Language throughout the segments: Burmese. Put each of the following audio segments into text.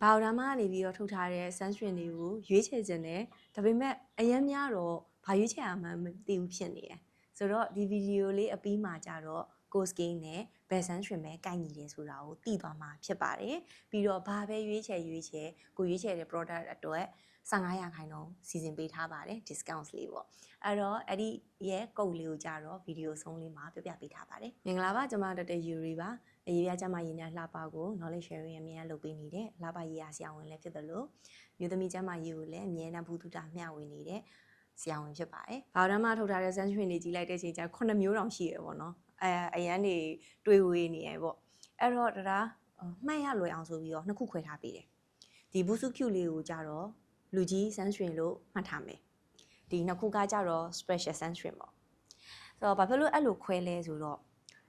ဘာဝရမကနေပြီးတော့ထုတ်ထားတဲ့ sunscreen တွေကိုရွေးချယ်ခြင်းနဲ့ဒါပေမဲ့အရင်များတော့ဘာရွေးချယ်အောင်မှမသိဘူးဖြစ်နေတယ်ဆိုတော့ဒီဗီဒီယိုလေးအပြီးမှာကြတော့ကိုစကင်းနဲ့ဘယ် sunscreen ပဲကိုက်ညီတယ်ဆိုတာကိုသိသွားမှာဖြစ်ပါတယ်ပြီးတော့ဘာပဲရွေးချယ်ရွေးချယ်ကိုရွေးချယ်တဲ့ product အတွက်15ရာခိုင်နှုန်းစီစဉ်ပေးထားပါတယ် discount လေးပေါ့အဲ့တော့အဲ့ဒီရဲ့ကုတ်လေးကိုကြတော့ဗီဒီယိုဆုံးလေးမှာပြပြပေးထားပါတယ်မင်္ဂလာပါကျွန်မတက်တဲ့ယူရီပါ အရေးပြကျမရင်းများလှပကို knowledge sharing အမြဲလုပ်ပေးနေတဲ့လှပရေးရာဆရာဝန်လည်းဖြစ်တယ်လို့မြို့သမီးကျမရေးကိုလည်းအမြဲတမ်းဘူးတုတာမျှဝေနေတဲ့ဆရာဝန်ဖြစ်ပါတယ်။ဘာဝရမထုတ်ထားတဲ့ sunscreen တွေကြီးလိုက်တဲ့အချိန်ကျ9မျိုးတောင်ရှိရပေါ့နော်။အဲအရန်တွေတွေးဝေးနေရပေါ့။အဲ့တော့ဒါမှတ်ရလွယ်အောင်ဆိုပြီးတော့နှစ်ခုခွဲထားပေးတယ်။ဒီဘူးစု Q လေးကိုကြတော့လူကြီး sunscreen လို့မှတ်ထားမယ်။ဒီနှစ်ခုကကြတော့ special sunscreen ပေါ့။ဆိုတော့ဘာဖြစ်လို့အဲ့လိုခွဲလဲဆိုတော့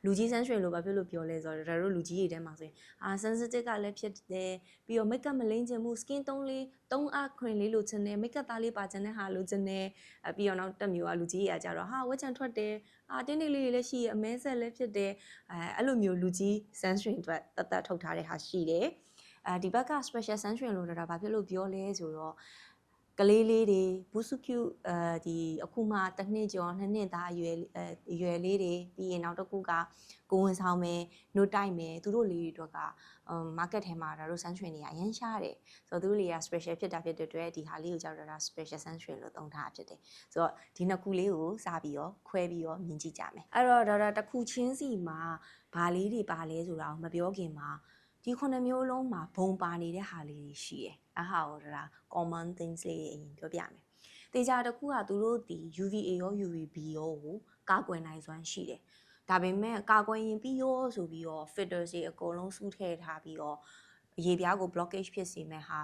လူကြီးဆန်းရွှင်လို့ဘာဖြစ်လို့ပြောလဲဆိုတော့ဒါတို့လူကြီးတွေထဲမှာဆိုရင်အာ sensitive ကလည်းဖြစ်တယ်ပြီးတော့ makeup မလိမ့်ချင်ဘူး skin tone လေးတုံးအခရင်လေးလိုချင်တယ် makeup သားလေးပါချင်တဲ့ဟာလိုချင်တယ်အပြီးတော့နောက်တက်မျိုးကလူကြီးတွေကကြတော့ဟာဝက်ချန်ထွက်တယ်အာတင်းနေလေးတွေလည်းရှိရအမဲဆက်လည်းဖြစ်တယ်အဲအဲ့လိုမျိုးလူကြီး sunscreen အတွက်တတ်တတ်ထုတ်ထားတဲ့ဟာရှိတယ်အဲဒီဘက်က special sunscreen လို့တော့ဒါဘာဖြစ်လို့ပြောလဲဆိုတော့ ကလေးလေးတွေဘူးစုကျူအဲဒီအခုမှတစ်နှစ်ကျော်နှစ်နှစ်သားအရွယ်အရွယ်လေးတွေပြီးရင်နောက်တစ်ခုကကိုဝင်ဆောင်မယ်နှုတ်တိုက်မယ်သူတို့လေးတွေအတွက်က market ထဲမှာဒါတို့ sunscreen တွေကအရင်ရှားတယ်ဆိုတော့သူတို့တွေက special ဖြစ်တာဖြစ်တဲ့အတွက်ဒီဟာလေးကိုကြောက်တော့ဒါ special sunscreen လို့သုံးထားဖြစ်တယ်ဆိုတော့ဒီနှစ်ခုလေးကိုစားပြီးတော့ခွဲပြီးတော့မြင်ကြည့်ကြမယ်အဲ့တော့ဒါဒါတစ်ခုချင်းစီမှာဘာလေးတွေပါလဲဆိုတာကိုမပြောခင်မှာဒီခုနှစ်မျိုးလုံးမှာဘုံပါနေတဲ့ဟာလေးတွေရှိတယ် အဟာဟောဒါ common things လေးတွေအရင်ပြောပြမယ်တေချာတစ်ခုကသူတို့ဒီ UVA ရော UVB ရောကိုကာကွယ်နိုင်စွမ်းရှိတယ်ဒါပေမဲ့ကာကွယ်ရင်ပြီးရောဆိုပြီးတော့ filters တွေအကုန်လုံးစုထည့်ထားပြီးတော့ရေပြားကို blockage ဖြစ်စေမဲ့ဟာ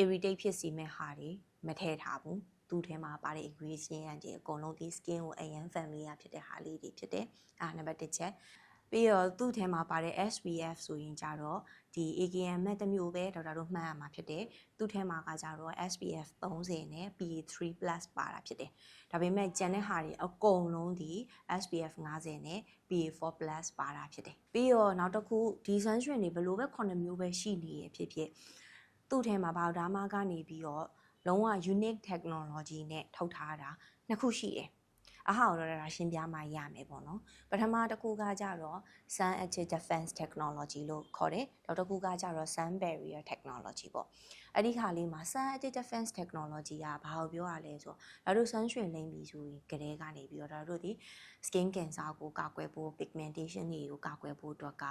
irritate ဖြစ်စေမဲ့ဟာတွေမထည့်ထားဘူးသူ့ထဲမှာပါတဲ့ ingredient တွေအကုန်လုံးဒီ skin ကိုအရန် family ရဖြစ်တဲ့ဟာလေးတွေဖြစ်တယ်အာနံပါတ်1ချက်ပြီးတော့သူ့ထဲမှာပါတဲ့ SPF ဆိုရင်ကြတော့ ဒီ AKM မဲ့တစ်မျိုးပဲဒေါက်တာတို့မှတ်ရမှာဖြစ်တယ်သူ့ထဲမှာကကြတော့ SPF 30နဲ့ PA3+ ပါတာဖြစ်တယ်ဒါပေမဲ့ကျန်တဲ့ဟာတွေအကုန်လုံးဒီ SPF 50နဲ့ PA4+ ပါတာဖြစ်တယ်ပြီးတော့နောက်တစ်ခုဒီ sunscreen တွေဘယ်လိုပဲ9မျိုးပဲရှိနေရဖြစ်ဖြစ်သူ့ထဲမှာဘာဒါမာကနေပြီးတော့လုံးဝ unique technology နဲ့ထုတ်ထားတာနှစ်ခုရှိတယ် အဟာတော့ဒါရှင်းပြမှရမယ်ပေါ့နော်ပထမတစ်ခုကကြတော့ sun active defense technology လို့ခေါ်တယ်နောက်တစ်ခုကကြတော့ sun barrier technology ပေါ့အဲ့ဒီခါလေးမှာ sun active defense technology ကဘာကိုပြောရလဲဆိုတော့ဒါတို့ sun ရွှင်လိမ့်ပြီဆိုရင်ကလေးကနေပြီးတော့ဒါတို့ဒီ skin cancer ကိုကာကွယ်ဖို့ pigmentation တွေကိုကာကွယ်ဖို့အတွက်က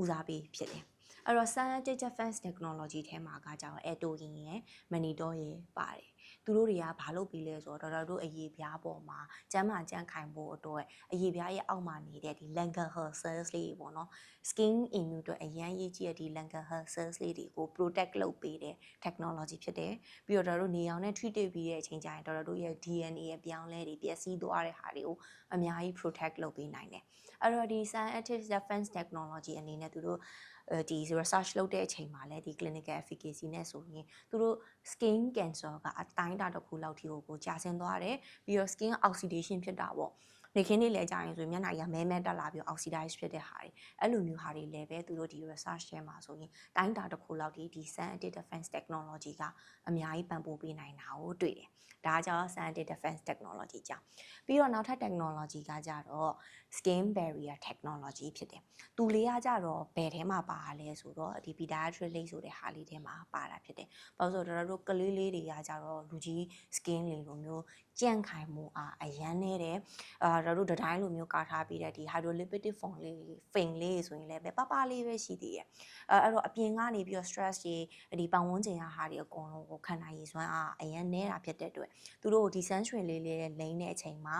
ဦးစားပေးဖြစ်တယ် အဲ့တော့ sun active defense technology ထဲမှာကကြတော့ etoin ရယ် monitor ရယ်ပါတယ်သူတို့တွေကဘာလုပ်ပြီးလဲဆိုတော့ဒေါက်တာတို့အရေးပြားပေါ်မှာကျန်းမာကြန့်ခိုင်ဖို့အတွက်အရေးပြားရဲ့အောက်မှာနေတဲ့ဒီ Langerhans cells လေးတွေပေါ့နော် skin immune အတွက်အရန်ရေးကြီးတဲ့ဒီ Langerhans cells လေးတွေကို protect လုပ်ပေးတဲ့ technology ဖြစ်တယ်ပြီးတော့ဒေါက်တာတို့နေအောင်နဲ့ treat ပြီးတဲ့အချိန်ကျရင်ဒေါက်တာတို့ရဲ့ DNA ရဲ့ပြောင်းလဲတွေပျက်စီးသွားတဲ့ဟာတွေကိုအများကြီး protect လုပ်ပေးနိုင်တယ်အဲ့တော့ဒီ scientific defense technology အနေနဲ့သူတို့ ဒီ research လုပ်တဲ့အချိန်မှာလည်းဒီ clinical efficacy နဲ့ဆိုရင်သူတို့ skin cancer ကအတိုင်းအတာတစ်ခုလောက်ထိကိုကြာဆင်းသွားတယ်ပြီးတော့ skin oxidation ဖြစ်တာပေါ့ နေခင်းနေလဲကြရင်ဆိုမျက်နှာရမဲမဲတက်လာပြီး oxidize ဖြစ်တဲ့ဟာတွေအဲ့လိုမျိုးဟာတွေလည်းပဲသူတို့ဒီ research ထဲမှာဆိုရင်တိုင်းတာတစ်ခုလောက်ဒီဒီ sun anti defense technology ကအများကြီးပံ့ပိုးပေးနိုင်တာကိုတွေ့တယ်ဒါကြောင့် sun anti defense technology ကြောင့်ပြီးတော့နောက်ထပ် technology ကကြတော့ skin barrier technology ဖြစ်တယ်သူလေးကကြတော့ဘယ်ထဲမှာပါလဲဆိုတော့ဒီ pediatric လေးဆိုတဲ့ဟာလေးထဲမှာပါတာဖြစ်တယ်ဘာလို့ဆိုတော့တို့ကလေးလေးတွေကကြတော့လူကြီး skin လေးလိုမျိုးကြန့်ခိုင်မှုအားအရန်နေတယ်အာတို့တို့တိုင်းလိုမျိုးကာထားပြီးတဲ့ဒီ hydrolipidic form လေး fin လေးဆိုရင်လည်းပဲပပလေးပဲရှိသေးတယ်အဲအဲ့တော့အပြင်ကနေပြီးတော့ stress တွေဒီပတ်ဝန်းကျင်ဟာတွေအကုန်လုံးကိုခံနိုင်ရည်စွမ်းအားအရန်နေတာဖြစ်တဲ့အတွက်သူတို့ဒီ sun ရွှင်လေးလေးလိမ့်တဲ့အချိန်မှာ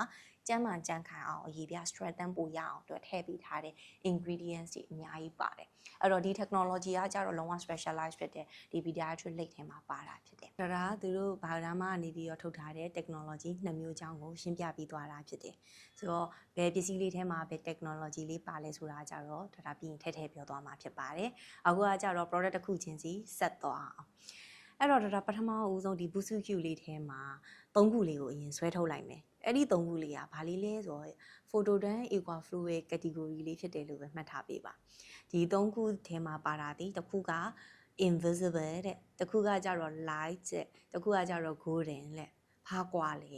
ကျန်းမာကြံ့ခိုင်အောင်အရေးပြ strengthen ပို့ရအောင်အတွက်ထည့်ပေးထားတဲ့ ingredients တွေအများကြီးပါတယ်အဲ့တော့ဒီ technology ကကြတော့လုံးဝ specialize ဖြစ်တဲ့ဒီ pediatric lake ထဲမှာပါတာဖြစ်တယ်ဒါကသူတို့ဘာသာမှနေပြီးတော့ထုတ်ထားတဲ့ technology နှစ်မျိုးချောင်းကိုရှင်းပြပြီးသွားတာဖြစ်တယ်ဆိုတော့ဘယ်ပစ္စည်းလေးထဲမှာဘယ် technology လေးပါလဲဆိုတာကြတော့ဒါဒါပြီးရင်ထည့်ထည့်ပြောသွားမှာဖြစ်ပါတယ်အခုကကြတော့ product တစ်ခုချင်းစီဆက်သွားအောင်အဲ့တော့ဒါပထမအဦးဆုံးဒီ Busu Q လေးထဲမှာသုံးခုလေးကိုအရင်ဆွဲထုတ်လိုက်မယ် အဲ့ဒီသုံးခုလေးကဘာလေးလဲဆိုတော့ photodan aqua fluid category လေးဖြစ်တယ်လို့ပဲမှတ်ထားပေးပါဒီသုံးခုထဲမှာပါတာဒီတစ်ခုက invisible တဲ့တခုကကြတော့ light တဲ့တခုကကြတော့ golden လက်ဖားကွာလေ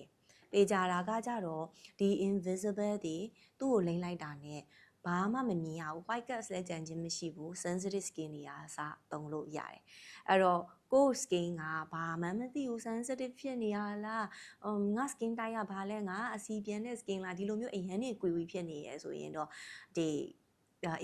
တေချာတာကကြတော့ဒီ invisible ဒီသူ့ကိုလိမ့်လိုက်တာနဲ့ဘာမှမမြင်ရဘူး white cast လည်းကြံခြင်းမရှိဘူး sensitive skin တွေအားစသုံးလို့ရတယ်အဲ့တော့ ကိုယ့် skin ကဘာမှမသိဘူး sensitive ဖြစ်နေရလားအမ်ငါ skin type ကဘာလဲငါအစီပြန်တဲ့ skin လားဒီလိုမျိုးအရန်နေကွေဝီဖြစ်နေရဲဆိုရင်တော့ဒီ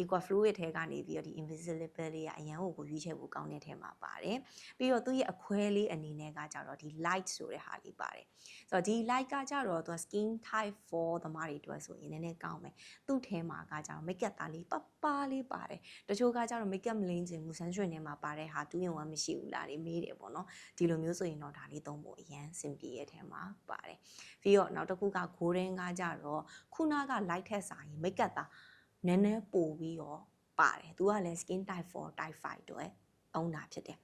aqua fluid ထဲကနေပြီးတော့ဒီ invisible လေးကအရန်ကိုကိုရွေးချယ်ဖို့ကောင်းတဲ့ထဲမှာပါတယ်ပြီးတော့သူ့ရဲ့အခွဲလေးအနေနဲ့ကကြတော့ဒီ light ဆိုတဲ့ဟာလေးပါတယ်ဆိုတော့ဒီ light ကကြတော့သူ skin type 4သမားတွေအတွက်ဆိုရင်နည်းနည်းကောင်းမယ်သူ့ထဲမှာကကြတော့ makeup သားလေးပပလေးပါတယ်တချို့ကကြတော့ makeup မလင်းချင်ဘူး sunscreen ထဲမှာပါတဲ့ဟာတူးရင်ဝမ်းမရှိဘူးလားဒီမေးတယ်ပေါ့နော်ဒီလိုမျိုးဆိုရင်တော့ဒါလေးသုံးဖို့အရန်စင်ပြေရဲ့ထဲမှာပါတယ်ပြီးတော့နောက်တစ်ခုက golden ကကြတော့ခုနက light ထက်စာရင် makeup သား နည်းနည်းပိုပြီးတော့ပါတယ်သူကလည်း skin type 4 type 5တော့သုံးတာဖြစ်တယ်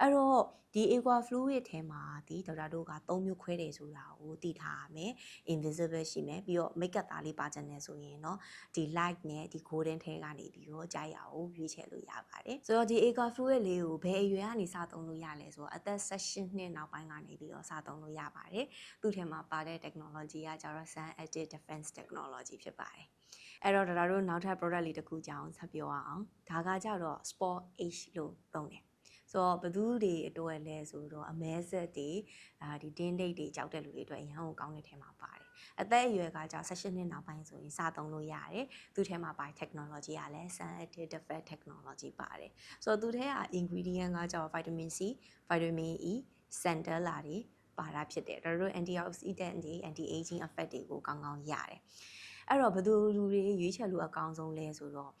အဲ့တော့ဒီ aqua fluid ထဲမှာဒီဒေါက်တာတို့က၃မျိုးခွဲတယ်ဆိုတာကိုသိထားရမယ် invisible ရှိမယ်ပြီးတော့ makeup သားလေးပါချင်တယ်ဆိုရင်เนาะဒီ light နဲ့ဒီ golden ထဲကနေပြီးတော့ကြာရအောင်ရွေးချယ်လို့ရပါတယ်ဆိုတော့ဒီ aqua fluid လေးကိုဘယ်အရွယ်ကနေစသုံးလို့ရလဲဆိုတော့အသက်16နှစ်နောက်ပိုင်းကနေပြီးတော့စသုံးလို့ရပါတယ်သူ့ထဲမှာပါတဲ့ technology ကကျတော့ sun active defense technology ဖြစ်ပါတယ် အဲ့တော့ဒါတို့နောက်ထပ် product လေးတစ်ခုကြောင်းဆက်ပြောအောင်ဒါကကြတော့ sport h လို့သုံးတယ်ဆိုတော့ဘသူတွေအတွက်လဲဆိုတော့အမဲဆက်တွေအာဒီတင်းဒိတ်တွေကြောက်တဲ့လူတွေအတွက်အရန်ကိုကောင်းတဲ့ထဲမှာပါတယ်အသက်အရွယ်ကကြာ16နှစ်နောက်ပိုင်းဆိုရင်စသုံးလို့ရတယ်သူထဲမှာပါ technology ကလည်း sun active defense technology ပါတယ်ဆိုတော့သူထဲက ingredient ကကြော vitamin C vitamin E centella တွေပါတာဖြစ်တယ်ဒါတို့ antioxidant တွေ anti aging effect တွေကိုကောင်းကောင်းရတယ် အဲ့တော့ဘယ်သူလူတွေရွေးချယ်လို့အကောင်းဆုံးလဲဆိုတော့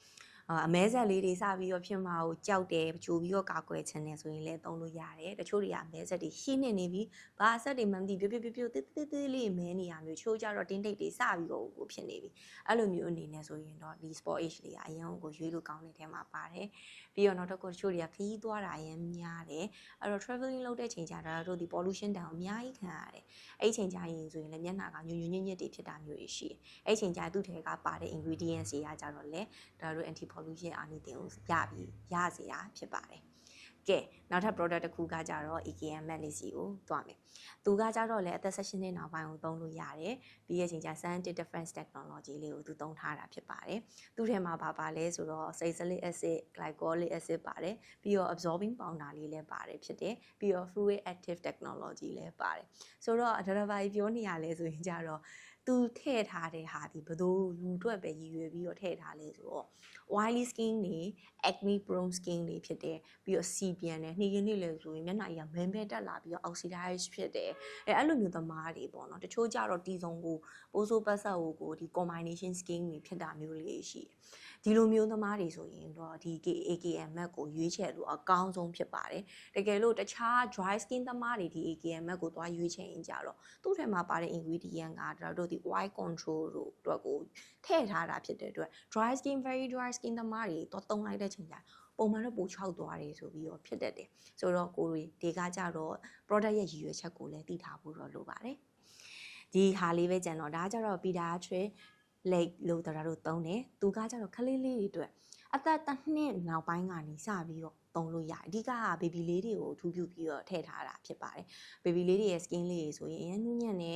အမဲဆက်လေးတွေစပြီးတော့ဖြစ်မှာကိုကြောက်တယ်ကြိုပြီးတော့ကာကွယ်ခြင်းနဲ့ဆိုရင်လည်းသုံးလို့ရတယ်တချို့တွေကအမဲဆက်တွေရှင်းနေနေပြီဘာအဆက်တွေမှမသိပြပြပြပြတိတိတိလေးမဲနေရမျိုးချိုးကြတော့တင်းတိတ်တွေစပြီးတော့ကိုဖြစ်နေပြီအဲ့လိုမျိုးအနေနဲ့ဆိုရင်တော့ဒီ sport age လေးကအရင်ကိုရွေးလို့ကောင်းတဲ့ထဲမှာပါတယ် ပြီးတော့နောက်တစ်ခုတချို့တွေကခရီးသွားတာအရင်များတယ်အဲ့တော့ traveling လုပ်တဲ့ချိန်ကျတော့တို့ဒီ pollution တောင်အများကြီးခံရတယ်အဲ့ချိန်ကျရင်ဆိုရင်လည်းမျက်နှာကညွညွညံ့ညစ်တွေဖြစ်တာမျိုးတွေရှိတယ်အဲ့ချိန်ကျသူ့ထဲကပါတဲ့ ingredients တွေကကြတော့လေဒါတို့ anti pollution အာနိသင်ကိုရပြီးရစေတာဖြစ်ပါတယ် ကဲနောက်ထပ် product တစ်ခုကကြတော့ EKM mat လေးစီကိုတွားမယ်။သူကကြတော့လည်းအသက်16နှစ်နောက်ပိုင်းကိုသုံးလို့ရတယ်။ပြီးရဲ့ချိန်ကျ scientific defense technology လေးကိုသူသုံးထားတာဖြစ်ပါတယ်။သူ့ထဲမှာပါပါလဲဆိုတော့ salicylic acid, glycolic acid ပါတယ်။ပြီးတော့ absorbing powder လေးလည်းပါတယ်ဖြစ်တယ်။ပြီးတော့ fluid active technology လည်းပါတယ်။ဆိုတော့ဒါတော့ဘာပြောနေရလဲဆိုရင်ကြတော့ သူထည့်ထားတဲ့ဟာဒီဘယ်လိုလူအတွက်ပဲရည်ရွယ်ပြီးတော့ထည့်ထားလဲဆိုတော့ oily skin တွေ acne prone skin တွေဖြစ်တယ်ပြီးတော့ sepian နဲ့နှီးရင်းနှီးလဲဆိုရင်မျက်နှာကြီးကမဲမဲတက်လာပြီးတော့ oxidize ဖြစ်တယ်အဲအဲ့လိုမျိုးသမားတွေပေါ့နော်တချို့ကြတော့တီစုံကိုပိုးဆိုးပတ်ဆက်ကိုကိုဒီ combination skin တွေဖြစ်တာမျိုးလေးရှိတယ် ဒီလိုမျိုးသမားတွေဆိုရင်တော့ဒီ AKM mat ကိုရွေးချယ်လို့အကောင်းဆုံးဖြစ်ပါတယ်တကယ်လို့တခြား dry skin သမားတွေဒီ AKM mat ကိုသွားရွေးချယ်ရင်ကြတော့သူ့ထဲမှာပါတဲ့ ingredient ကတို့ဒီ white control တို့အတွက်ကိုထည့်ထားတာဖြစ်တဲ့အတွက် dry skin very dry skin သမားတွေတော့တုံးလိုက်တဲ့ချိန်ကျပုံမှန်တော့ပိုချောက်သွားတယ်ဆိုပြီးတော့ဖြစ်တတ်တယ်ဆိုတော့ကိုတွေဒီကကြတော့ product ရဲ့ရည်ရွယ်ချက်ကိုလည်းသိထားဖို့တော့လိုပါတယ်ဒီဟာလေးပဲကြံတော့ဒါကြတော့ pediatric leg လို့တရာတို့သုံးတယ်သူကကြတော့ခလေးလေးတွေအတွက်အသက်တစ်နှစ်နောက်ပိုင်းကနေစပြီးတော့သုံးလို့ရတယ်အဓိကက baby လေးတွေကိုထူးပြုပြီးတော့ထည့်ထားတာဖြစ်ပါတယ် baby လေးတွေရဲ့ skin လေးတွေဆိုရင်အရင်နူးညံ့နေ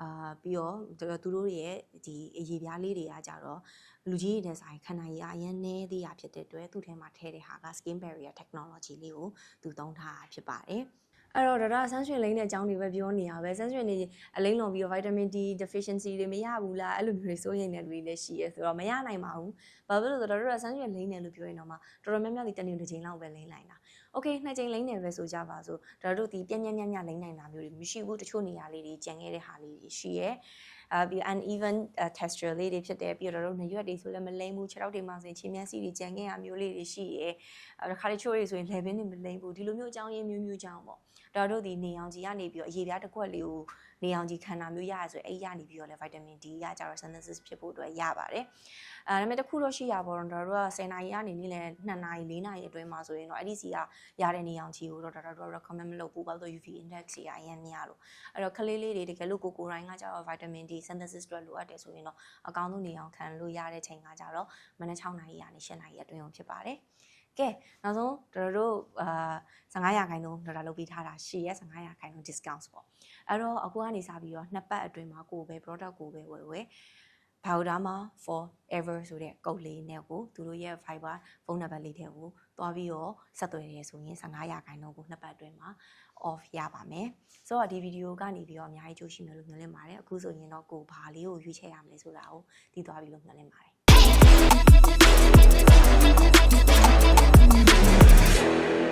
အာပြီးတော့သူတို့ရဲ့ဒီအရေပြားလေးတွေကကြတော့လူကြီးတွေနဲ့ဆိုင်ခန္ဓာရည်အရင်နည်းသေးတာဖြစ်တဲ့အတွက်သူ့ထဲမှာထည့်တဲ့ဟာက skin barrier technology လေးကိုသူသုံးထားတာဖြစ်ပါတယ် အဲ့တော့ဒေါက်တာဆန်းရွှင်လိမ့်တဲ့အကြောင်းတွေပဲပြောနေတာပဲဆန်းရွှင်နေအလိမ့်လွန်ပြီးတော့ vitamin D deficiency တွေမရဘူးလားအဲ့လိုမျိုးတွေစိုးရိမ်နေလူတွေလည်းရှိရဲဆိုတော့မရနိုင်ပါဘူးဘာဖြစ်လို့လဲဆိုတော့ဒေါက်တာဆန်းရွှင်လိမ့်တယ်လို့ပြောရင်တော့မှတော်တော်များများဒီတနေ့တစ်ချိန်လောက်ပဲလိမ့်နိုင်တာ okay နှစ်ချိန်လိမ့်တယ်ပဲဆိုကြပါစို့ဒေါက်တို့ဒီပြင်းပြင်းညံ့ညံ့လိမ့်နိုင်တာမျိုးတွေမရှိဘူးတချို့နေရာလေးတွေကြံခဲ့တဲ့ဟာလေးတွေရှိရဲ အာပြီး uneven texture လေးတွေဖြစ်တယ်ပြီးတော့တို့နရွက်တွေဆိုလည်းမလိမ့်ဘူးခြေထောက်တွေမှာဆိုရင်ခြေမျက်စိတွေကြံခဲ့ရမျိုးလေးတွေရှိရဲအဲခါတချို့တွေဆိုရင် level တွေမလိမ့်ဘူးဒီလိုမျိုးအကြောင်းရင်းမျိုးမျိုးကြောင့်ပေါ့ ဒါတို့ဒီနေအောင်ကြီးကနေပြီးတော့အရေပြားတစ်ခွက်လေးကိုနေအောင်ကြီးခန္ဓာမျိုးရရဆိုအဲ့ရနေပြီးတော့လေ vitamin D ကကြတော့ synthesis ဖြစ်ဖို့အတွက်ရပါတယ်အဲဒါပေမဲ့တစ်ခုတော့ရှိရပါတော့ဒါတို့က10နာရီကနေနေ့လယ်2နာရီ4နာရီအတွင်းမှာဆိုရင်တော့အဲ့ဒီစီကရတဲ့နေအောင်ကြီးကိုတော့ဒါတို့ recommend မလုပ်ဘူးဘာလို့ UV index ကြီးအရင်များလို့အဲ့တော့ကလေးလေးတွေတကယ်လို့ကိုကိုရိုင်းကကြတော့ vitamin D synthesis အတွက်လိုအပ်တယ်ဆိုရင်တော့အကောင်းဆုံးနေအောင်ခံလို့ရတဲ့ချိန်ကကြတော့မနက်6နာရီကနေ7နာရီအတွင်းဖြစ်ပါတယ် ကကဲနောက်ဆုံးတို့တို့အာ15ရာခိုင်နှုန်းဒေါ်လာလုပ်ပေးထားတာရှိရဲ15ရာခိုင်နှုန်း discount ပေါ့အဲ့တော့အခုကနေစပြီးတော့နှစ်ပတ်အတွင်းမှာကိုယ်ပဲ product ကိုပဲဝယ်ဝယ် Biodama forever ဆိုတဲ့ကုတ်လေးနဲ့ကိုသူတို့ရဲ့ Viber ဖုန်းနံပါတ်လေးထဲကိုတွားပြီးတော့ဆက်သွယ်ရဲဆိုရင်15ရာခိုင်နှုန်းကိုနှစ်ပတ်အတွင်းမှာ off ရပါမယ်။ဆိုတော့ဒီဗီဒီယိုကနေပြီးတော့အများကြီးကြိုးရှိမယ်လို့မျှော်လင့်ပါတယ်။အခုဆိုရင်တော့ကိုဘာလေးကိုရွေးချယ်ရမလဲဆိုတာကိုသိသွားပြီလို့မျှော်လင့်ပါတယ်။ Thank you.